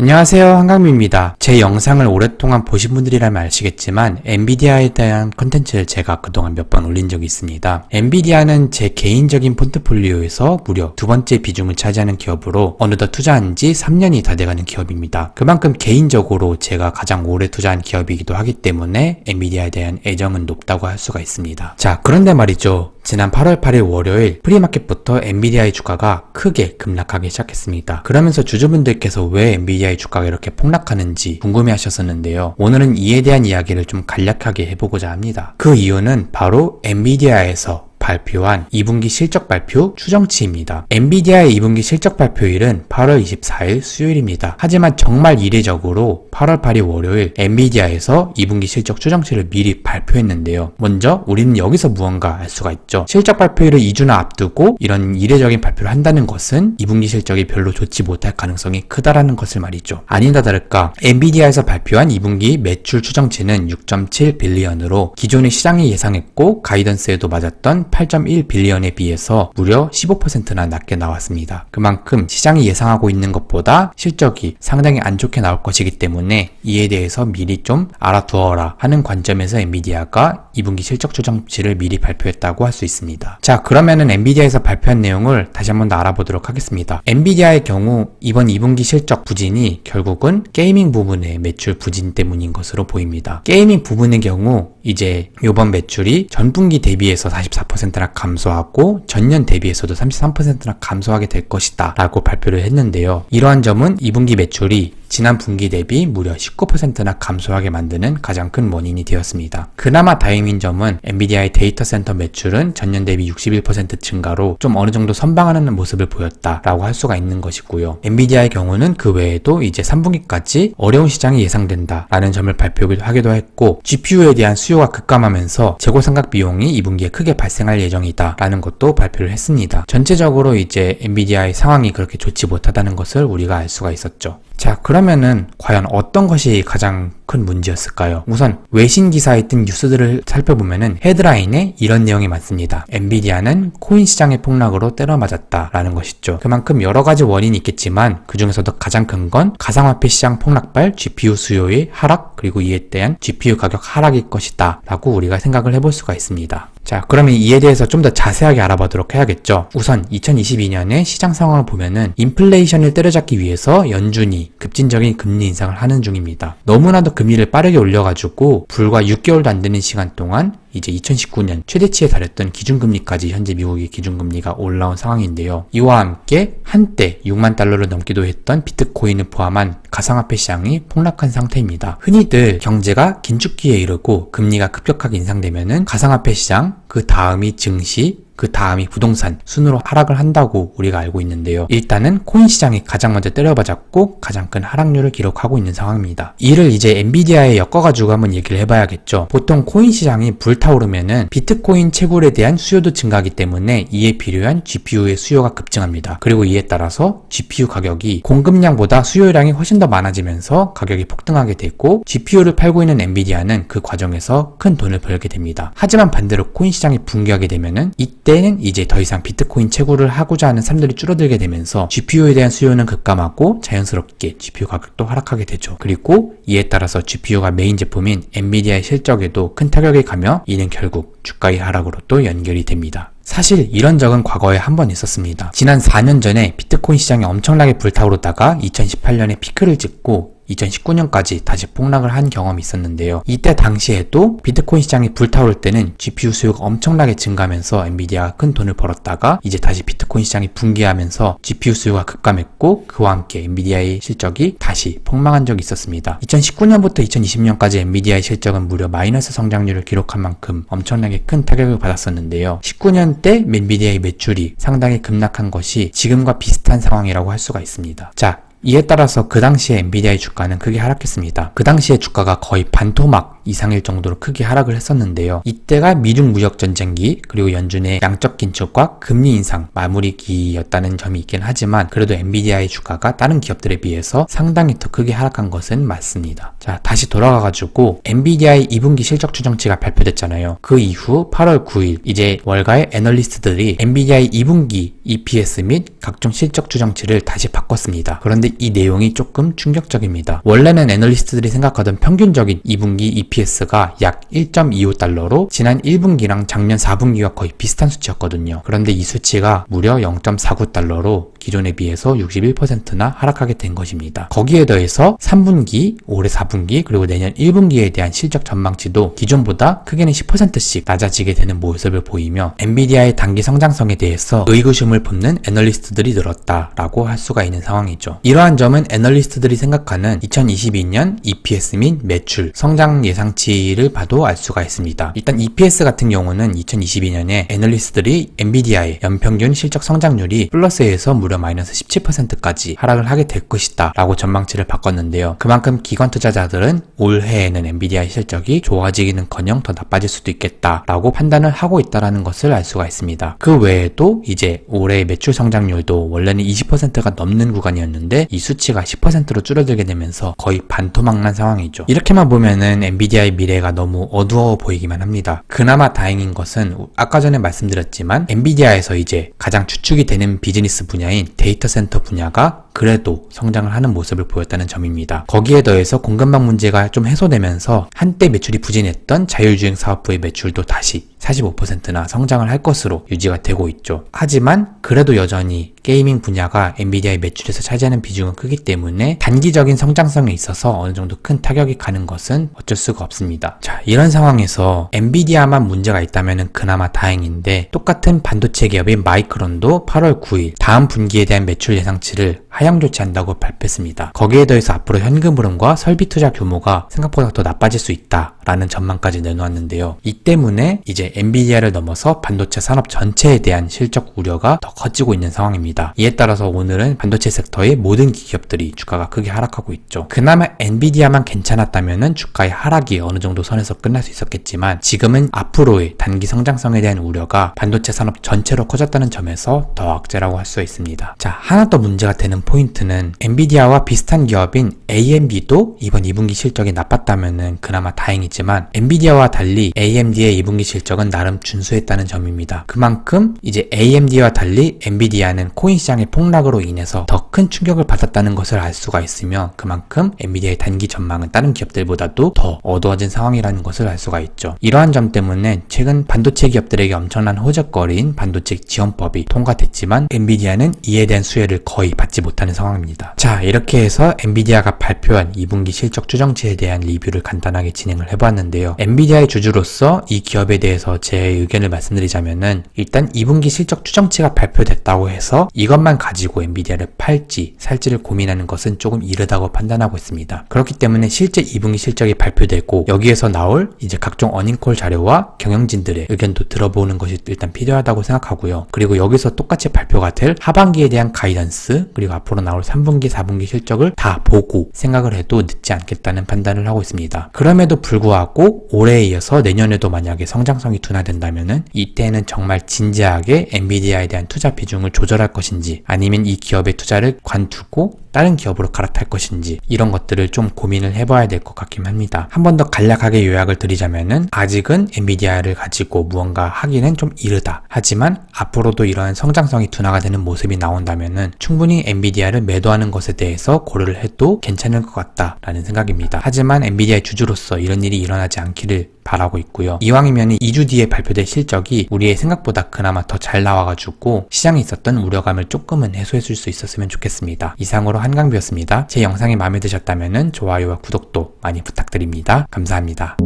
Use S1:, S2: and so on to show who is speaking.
S1: 안녕하세요 한강미입니다. 제 영상을 오랫동안 보신 분들이라면 아시겠지만 엔비디아에 대한 컨텐츠를 제가 그동안 몇 번 올린 적이 있습니다. 엔비디아는 제 개인적인 포트폴리오에서 무려 두 번째 비중을 차지하는 기업으로 어느덧 투자한 지 3년이 다 돼가는 기업입니다. 그만큼 개인적으로 제가 가장 오래 투자한 기업이기도 하기 때문에 엔비디아에 대한 애정은 높다고 할 수가 있습니다. 자 그런데 말이죠. 지난 8월 8일 월요일 프리마켓부터 엔비디아의 주가가 크게 급락하기 시작했습니다. 그러면서 주주분들께서 왜 엔비디아 의 주가가 이렇게 폭락하는지 궁금해 하셨었는데요. 오늘은 이에 대한 이야기를 좀 간략하게 해보고자 합니다. 그 이유는 바로 엔비디아에서 발표한 2분기 실적 발표 추정치입니다. 엔비디아의 2분기 실적 발표일은 8월 24일 수요일입니다. 하지만 정말 이례적으로 8월 8일 월요일 엔비디아에서 2분기 실적 추정치를 미리 발표했는데요. 먼저 우리는 여기서 무언가 알 수가 있죠. 실적 발표일을 2주나 앞두고 이런 이례적인 발표를 한다는 것은 2분기 실적이 별로 좋지 못할 가능성이 크다라는 것을 말이죠. 아니다 다를까 엔비디아에서 발표한 2분기 매출 추정치는 6.7 빌리언으로 기존의 시장이 예상했고 가이던스에도 맞았던 8.1 빌리언에 비해서 무려 15%나 낮게 나왔습니다. 그만큼 시장이 예상하고 있는 것보다 실적이 상당히 안 좋게 나올 것이기 때문에 이에 대해서 미리 좀 알아두어라 하는 관점에서 엔비디아가 2분기 실적 추정치를 미리 발표했다고 할 수 있습니다. 자, 그러면은 엔비디아에서 발표한 내용을 다시 한번 더 알아보도록 하겠습니다. 엔비디아의 경우 이번 2분기 실적 부진이 결국은 게이밍 부분의 매출 부진 때문인 것으로 보입니다. 게이밍 부분의 경우 이제 이번 매출이 전분기 대비해서 44%나 감소하고 전년 대비해서도 33%나 감소하게 될 것이다 라고 발표를 했는데요. 이러한 점은 2분기 매출이 지난 분기 대비 무려 19%나 감소하게 만드는 가장 큰 원인이 되었습니다. 그나마 다행인 점은 엔비디아의 데이터 센터 매출은 전년 대비 61% 증가로 좀 어느 정도 선방하는 모습을 보였다라고 할 수가 있는 것이고요. 엔비디아의 경우는 그 외에도 이제 3분기까지 어려운 시장이 예상된다라는 점을 발표하기도 했고 GPU에 대한 수 요가 급감하면서 재고 상각 비용이 2분기에 크게 발생할 예정이다 라는 것도 발표를 했습니다. 전체적으로 이제 엔비디아의 상황이 그렇게 좋지 못하다는 것을 우리가 알 수가 있었죠. 자, 그러면은 과연 어떤 것이 가장 큰 문제였을까요? 우선 외신 기사에 뜬 뉴스들을 살펴보면은 헤드라인에 이런 내용이 많습니다. 엔비디아는 코인 시장의 폭락으로 때려맞았다라는 것이죠. 그만큼 여러 가지 원인이 있겠지만 그 중에서도 가장 큰 건 가상화폐 시장 폭락발 GPU 수요의 하락 그리고 이에 대한 GPU 가격 하락일 것이다 라고 우리가 생각을 해볼 수가 있습니다. 자, 그러면 이에 대해서 좀 더 자세하게 알아보도록 해야겠죠. 우선 2022년의 시장 상황을 보면은 인플레이션을 때려잡기 위해서 연준이 급진적인 금리 인상을 하는 중입니다. 너무나도 금리를 빠르게 올려가지고 불과 6개월도 안 되는 시간 동안 이제 2019년 최대치에 달했던 기준금리까지 현재 미국의 기준금리가 올라온 상황인데요. 이와 함께 한때 6만 달러를 넘기도 했던 비트코인을 포함한 가상화폐 시장이 폭락한 상태입니다. 흔히들 경제가 긴축기에 이르고 금리가 급격하게 인상되면은 가상화폐 시장, 그 다음이 증시, 그 다음이 부동산 순으로 하락을 한다고 우리가 알고 있는데요. 일단은 코인 시장이 가장 먼저 때려맞았고 가장 큰 하락률을 기록하고 있는 상황입니다. 이를 이제 엔비디아에 엮어가지고 한번 얘기를 해봐야겠죠. 보통 코인 시장이 불타오르면은 비트코인 채굴에 대한 수요도 증가하기 때문에 이에 필요한 GPU의 수요가 급증합니다. 그리고 이에 따라서 GPU 가격이 공급량보다 수요량이 훨씬 더 많아지면서 가격이 폭등하게 되고 GPU를 팔고 있는 엔비디아는 그 과정에서 큰 돈을 벌게 됩니다. 하지만 반대로 코인 시장이 붕괴하게 되면은 이때 때는 이제 더 이상 비트코인 채굴을 하고자 하는 사람들이 줄어들게 되면서 GPU에 대한 수요는 급감하고 자연스럽게 GPU 가격도 하락하게 되죠. 그리고 이에 따라서 GPU가 메인 제품인 엔비디아의 실적에도 큰 타격이 가며 이는 결국 주가의 하락으로 또 연결이 됩니다. 사실 이런 적은 과거에 한 번 있었습니다. 지난 4년 전에 비트코인 시장이 엄청나게 불타오르다가 2018년에 피크를 찍고 2019년까지 다시 폭락을 한 경험이 있었는데요. 이때 당시에도 비트코인 시장이 불타오를 때는 GPU 수요가 엄청나게 증가하면서 엔비디아가 큰 돈을 벌었다가 이제 다시 비트코인 시장이 붕괴하면서 GPU 수요가 급감했고 그와 함께 엔비디아의 실적이 다시 폭망한 적이 있었습니다. 2019년부터 2020년까지 엔비디아의 실적은 무려 마이너스 성장률을 기록한 만큼 엄청나게 큰 타격을 받았었는데요. 19년 때 엔비디아의 매출이 상당히 급락한 것이 지금과 비슷한 상황이라고 할 수가 있습니다. 자, 이에 따라서 그 당시에 엔비디아의 주가는 크게 하락했습니다. 그 당시에 주가가 거의 반토막 이상일 정도로 크게 하락을 했었는데요. 이때가 미중 무역 전쟁기 그리고 연준의 양적 긴축과 금리 인상 마무리기였다는 점이 있긴 하지만 그래도 엔비디아의 주가가 다른 기업들에 비해서 상당히 더 크게 하락한 것은 맞습니다. 자 다시 돌아가 가지고 엔비디아의 2분기 실적 추정치가 발표됐잖아요. 그 이후 8월 9일 이제 월가의 애널리스트들이 엔비디아의 2분기 EPS 및 각종 실적 추정치를 다시 바꿨습니다. 그런데 이 내용이 조금 충격적입니다. 원래는 애널리스트들이 생각하던 평균적인 2분기 EPS가 약 1.25달러로 지난 1분기랑 작년 4분기와 거의 비슷한 수치였거든요. 그런데 이 수치가 무려 0.49달러로 기존에 비해서 61%나 하락하게 된 것입니다. 거기에 더해서 3분기, 올해 4분기, 그리고 내년 1분기에 대한 실적 전망치도 기존보다 크게는 10%씩 낮아지게 되는 모습을 보이며 엔비디아의 단기 성장성에 대해서 의구심을 품는 애널리스트들이 늘었다라고 할 수가 있는 상황이죠. 이러한 점은 애널리스트들이 생각하는 2022년 EPS 및 매출, 성장 예상치를 봐도 알 수가 있습니다. 일단 EPS 같은 경우는 2022년에 애널리스트들이 엔비디아의 연평균 실적 성장률이 플러스에서 무려 마이너스 17%까지 하락을 하게 될 것이다 라고 전망치를 바꿨는데요. 그만큼 기관 투자자들은 올해에는 엔비디아의 실적이 좋아지기는커녕 더 나빠질 수도 있겠다 라고 판단을 하고 있다라는 것을 알 수가 있습니다. 그 외에도 이제 올해 매출 성장률도 원래는 20%가 넘는 구간이었는데 이 수치가 10%로 줄어들게 되면서 거의 반토막난 상황이죠. 이렇게만 보면은 엔비디아의 미래가 너무 어두워 보이기만 합니다. 그나마 다행인 것은 아까 전에 말씀드렸지만 엔비디아에서 이제 가장 주축이 되는 비즈니스 분야인 데이터 센터 분야가 그래도 성장을 하는 모습을 보였다는 점입니다. 거기에 더해서 공급망 문제가 좀 해소되면서 한때 매출이 부진했던 자율주행 사업부의 매출도 다시 45%나 성장을 할 것으로 유지가 되고 있죠. 하지만 그래도 여전히 게이밍 분야가 엔비디아의 매출에서 차지하는 비중은 크기 때문에 단기적인 성장성에 있어서 어느 정도 큰 타격이 가는 것은 어쩔 수가 없습니다. 자, 이런 상황에서 엔비디아만 문제가 있다면 그나마 다행인데 똑같은 반도체 기업인 마이크론도 8월 9일 다음 분기에 대한 매출 예상치를 하향 조치한다고 발표했습니다. 거기에 더해서 앞으로 현금 흐름과 설비 투자 규모가 생각보다 더 나빠질 수 있다라는 전망까지 내놓았는데요. 이 때문에 이제 엔비디아를 넘어서 반도체 산업 전체에 대한 실적 우려가 더 커지고 있는 상황입니다. 이에 따라서 오늘은 반도체 섹터의 모든 기업들이 주가가 크게 하락하고 있죠. 그나마 엔비디아만 괜찮았다면 주가의 하락이 어느 정도 선에서 끝날 수 있었겠지만 지금은 앞으로의 단기 성장성에 대한 우려가 반도체 산업 전체로 커졌다는 점에서 더 악재라고 할 수 있습니다. 자, 하나 더 문제가 되는 포인트는 엔비디아와 비슷한 기업인 AMD도 이번 2분기 실적이 나빴다면 그나마 다행이지만 엔비디아와 달리 AMD의 2분기 실적은 나름 준수했다는 점입니다. 그만큼 이제 AMD와 달리 엔비디아는 코인 시장의 폭락으로 인해서 더 큰 충격을 받았다는 것을 알 수가 있으며 그만큼 엔비디아의 단기 전망은 다른 기업들보다도 더 어두워진 상황이라는 것을 알 수가 있죠. 이러한 점 때문에 최근 반도체 기업들에게 엄청난 호적거리인 반도체 지원법이 통과됐지만 엔비디아는 이에 대한 수혜를 거의 받지 못하는 상황입니다. 자, 이렇게 해서 엔비디아가 발표한 2분기 실적 추정치에 대한 리뷰를 간단하게 진행을 해보았는데요. 엔비디아의 주주로서 이 기업에 대해서 제 의견을 말씀드리자면은 일단 2분기 실적 추정치가 발표됐다고 해서 이것만 가지고 엔비디아를 팔지 살지를 고민하는 것은 조금 이르다고 판단하고 있습니다. 그렇기 때문에 실제 2분기 실적이 발표되고 여기에서 나올 이제 각종 어닝콜 자료와 경영진들의 의견도 들어보는 것이 일단 필요하다고 생각하고요. 그리고 여기서 똑같이 발표가 될 하반기에 대한 가이던스 그리고 앞으로 나올 3분기, 4분기 실적을 다 보고 생각을 해도 늦지 않겠다는 판단을 하고 있습니다. 그럼에도 불구하고 올해에 이어서 내년에도 만약에 성장성이 둔화된다면은 이때는 정말 진지하게 엔비디아에 대한 투자 비중을 조절할 것인지 아니면 이 기업의 투자를 관두고 다른 기업으로 갈아탈 것인지 이런 것들을 좀 고민을 해봐야 될 것 같긴 합니다. 한 번 더 간략하게 요약을 드리자면은 아직은 엔비디아를 가지고 무언가 하기는 좀 이르다. 하지만 앞으로도 이러한 성장성이 둔화가 되는 모습이 나온다면은 충분히 엔비디아를 매도하는 것에 대해서 고려를 해도 괜찮을 것 같다라는 생각입니다. 하지만 엔비디아의 주주로서 이런 일이 일어나지 않기를 바라고 있고요. 이왕이면 2주 뒤에 발표될 실적이 우리의 생각보다 그나마 더 잘 나와가지고 시장에 있었던 우려감을 조금은 해소해줄 수 있었으면 좋겠습니다. 이상으로 한강비였습니다. 제 영상이 마음에 드셨다면 좋아요와 구독도 많이 부탁드립니다. 감사합니다.